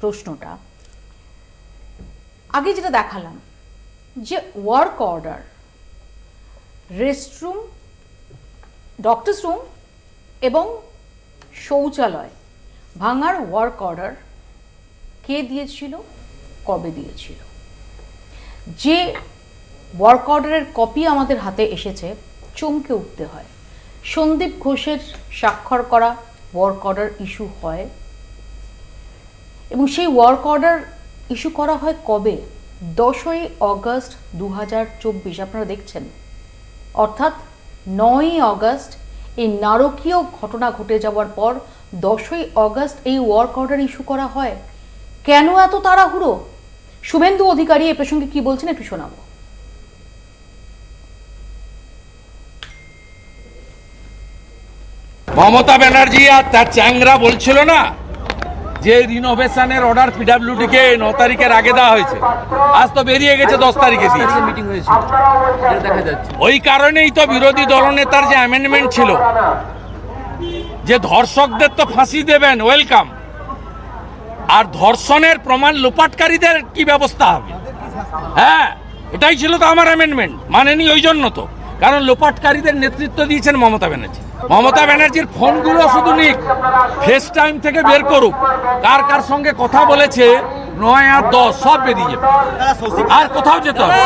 প্রশ্নটা। আগে যেটা দেখালাম, যে work order restroom doctors room এবং শৌচালয় ভাঙার ওয়ার্ক অর্ডার কে দিয়েছিল, কবে দিয়েছিল? যে ওয়ার্ক অর্ডারের কপি আমাদের হাতে এসেছে, চমকে উঠতে হয়। সন্দীপ ঘোষের স্বাক্ষর করা ওয়ার্ক অর্ডার ইস্যু হয় এবং সেই ওয়ার্ক অর্ডার ইস্যু করা হয় কবে? দশই অগস্ট দু হাজার চব্বিশ, আপনারা দেখছেন। অর্থাৎ নয়ই অগস্ট এই নারকীয় ঘটনা ঘটে যাওয়ার পর দশই অগস্ট এই ওয়ার্ক অর্ডার ইস্যু করা হয়। কেন এত তাড়াহুড়ো? শুভেন্দু অধিকারী এ প্রসঙ্গে কি বলছেন একটু শোনাবো। মমতা ব্যানার্জি আর তার চ্যাংরা বলছিল না? যে রিনোভেশনের অর্ডার পিডাব্লিউডি কে ন তারিখের আগে দেওয়া হয়েছে। আজ তো বেরিয়ে গেছে দশ তারিখে দিয়েছে মিটিং দেখা যাচ্ছে। ওই কারণেই তো বিরোধী দলনেতার যে অ্যামেন্ডমেন্ট ছিল যে ধর্ষকদের তো ফাঁসি দেবেন ওয়েলকাম আর ধর্ষণের প্রমাণ লোপাটকারীদের কি ব্যবস্থা হবে? হ্যাঁ এটাই ছিল তো আমার অ্যামেন্ডমেন্ট মানেনি ওই জন্য তো। কারণ লোপাটকারীদের নেতৃত্ব দিয়েছেন মমতা ব্যানার্জি। মমতা ব্যানার্জির ফোনগুলো শুধু নিক ফেস টাইম থেকে বের করুক। কার কার সঙ্গে কথা বলেছে, নয় আর দশ, সব বেরিয়ে যাবে। আর কোথাও যেতে হবে।